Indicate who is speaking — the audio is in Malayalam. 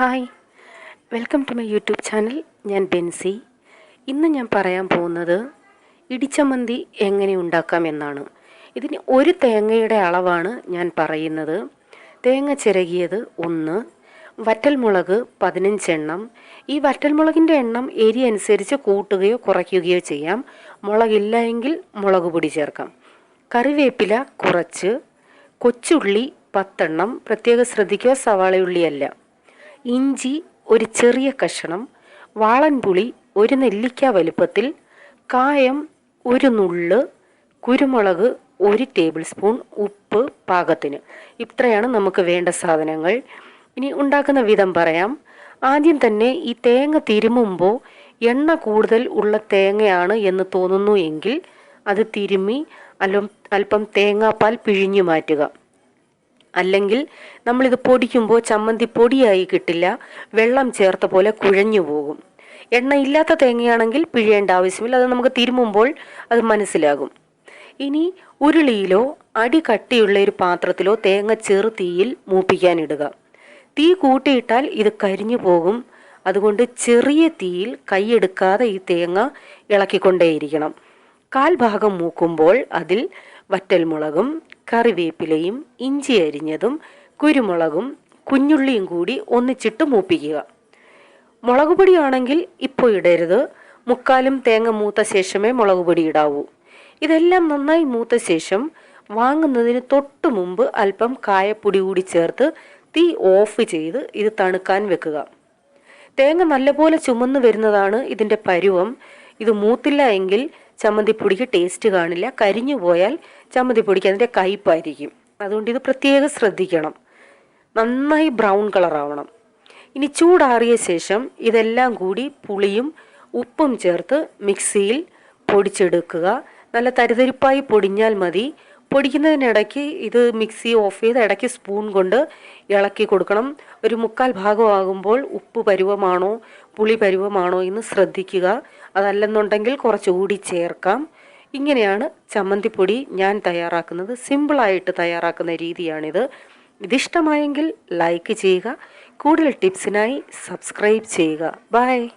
Speaker 1: Hi. Welcome to my YouTube channel. ഞാൻ ബെൻസി. ഇന്ന് ഞാൻ പറയാൻ പോകുന്നത് ഇടിച്ചമന്തി എങ്ങനെ ഉണ്ടാക്കാം എന്നാണ്. ഇതിന് ഒരു തേങ്ങയുടെ അളവാണ് ഞാൻ പറയുന്നത്. തേങ്ങ ചിരകിയത് ഒന്ന് വറ്റൽമുളക് പതിനഞ്ചെണ്ണം. ഈ വറ്റൽമുളകിന്റെ എണ്ണം എരി അനുസരിച്ച് കൂട്ടുകയോ കുറയ്ക്കുകയോ ചെയ്യാം. മുളകില്ല എങ്കിൽ മുളക് പൊടി ചേർക്കാം. കറിവേപ്പില കുറച്ച് കൊച്ചുള്ളി പത്തെണ്ണം. പ്രത്യേകം ശ്രദ്ധിക്കുക സവാളയുള്ളിയല്ല ഇഞ്ചി ഒരു ചെറിയ കഷണം വാളൻപുളി ഒരു നെല്ലിക്ക വലുപ്പത്തിൽ കായം ഒരു നുള്ള് കുരുമുളക് ഒരു ടേബിൾ സ്പൂൺ ഉപ്പ് പാകത്തിന്. ഇത്രയാണ് നമുക്ക് വേണ്ട സാധനങ്ങൾ. ഇനി ഉണ്ടാക്കുന്ന വിധം പറയാം. ആദ്യം തന്നെ ഈ തേങ്ങ തിരുമുമ്പോൾ എണ്ണ കൂടുതൽ ഉള്ള തേങ്ങയാണ് എന്ന് തോന്നുന്നു എങ്കിൽ അത് തിരുമ്മി അല്പം അല്പം തേങ്ങാപ്പാൽ പിഴിഞ്ഞു മാറ്റുക. അല്ലെങ്കിൽ നമ്മളിത് പൊടിക്കുമ്പോൾ ചമ്മന്തി പൊടിയായി കിട്ടില്ല വെള്ളം ചേർത്ത പോലെ കുഴഞ്ഞു പോകും. എണ്ണ ഇല്ലാത്ത തേങ്ങയാണെങ്കിൽ പിഴേണ്ട ആവശ്യമില്ല അത് നമുക്ക് തിരുമുമ്പോൾ അത് മനസ്സിലാകും. ഇനി ഉരുളിയിലോ അടി കട്ടിയുള്ള ഒരു പാത്രത്തിലോ തേങ്ങ ചെറു തീയിൽ മൂപ്പിക്കാനിടുക തീ കൂട്ടിയിട്ടാൽ ഇത് കരിഞ്ഞു പോകും. അതുകൊണ്ട് ചെറിയ തീയിൽ കൈയെടുക്കാതെ ഈ തേങ്ങ ഇളക്കിക്കൊണ്ടേയിരിക്കണം. കാൽ ഭാഗം മൂക്കുമ്പോൾ അതിൽ വറ്റൽമുളകും കറിവേപ്പിലയും ഇഞ്ചി അരിഞ്ഞതും കുരുമുളകും കുഞ്ഞുള്ളിയും കൂടി ഒന്നിച്ചിട്ട് മൂപ്പിക്കുക. മുളക് പൊടിയാണെങ്കിൽ ഇപ്പോൾ ഇടരുത്. മുക്കാലും തേങ്ങ മൂത്ത ശേഷമേ മുളക് പൊടി ഇടാവൂ. ഇതെല്ലാം നന്നായി മൂത്ത ശേഷം വാങ്ങുന്നതിന് തൊട്ട് മുമ്പ് അല്പം കായപ്പൊടി കൂടി ചേർത്ത് തീ ഓഫ് ചെയ്ത് ഇത് തണുക്കാൻ വെക്കുക. തേങ്ങ നല്ലപോലെ ചുമന്ന് വരുന്നതാണ് ഇതിന്റെ പരുവം. ഇത് മൂത്തില്ല എങ്കിൽ ചമ്മന്തിപ്പൊടിക്ക് ടേസ്റ്റ് കാണില്ല. കരിഞ്ഞു പോയാൽ ചമ്മന്തിപ്പൊടിക്ക് അതിന്റെ കയ്പായിരിക്കും. അതുകൊണ്ട് ഇത് പ്രത്യേകം ശ്രദ്ധിക്കണം. നന്നായി ബ്രൗൺ കളർ ആവണം. ഇനി ചൂടാറിയ ശേഷം ഇതെല്ലാം കൂടി പുളിയും ഉപ്പും ചേർത്ത് മിക്സിയിൽ പൊടിച്ചെടുക്കുക. നല്ല തരിതരിപ്പായി പൊടിഞ്ഞാൽ മതി. പൊടിക്കുന്നതിനിടയ്ക്ക് ഇത് മിക്സി ഓഫ് ചെയ്ത് ഇടയ്ക്ക് സ്പൂൺ കൊണ്ട് ഇളക്കി കൊടുക്കണം. ഒരു മുക്കാൽ ഭാഗമാകുമ്പോൾ ഉപ്പ് പരുവമാണോ പുളി പരുവമാണോ എന്ന് ശ്രദ്ധിക്കുക. അതല്ലെന്നുണ്ടെങ്കിൽ കുറച്ചുകൂടി ചേർക്കാം. ഇങ്ങനെയാണ് ചമ്മന്തിപ്പൊടി ഞാൻ തയ്യാറാക്കുന്നത്. സിമ്പിളായിട്ട് തയ്യാറാക്കുന്ന രീതിയാണിത്. ഇതിഷ്ടമായെങ്കിൽ ലൈക്ക് ചെയ്യുക. കൂടുതൽ ടിപ്സിനായി സബ്സ്ക്രൈബ് ചെയ്യുക. ബൈ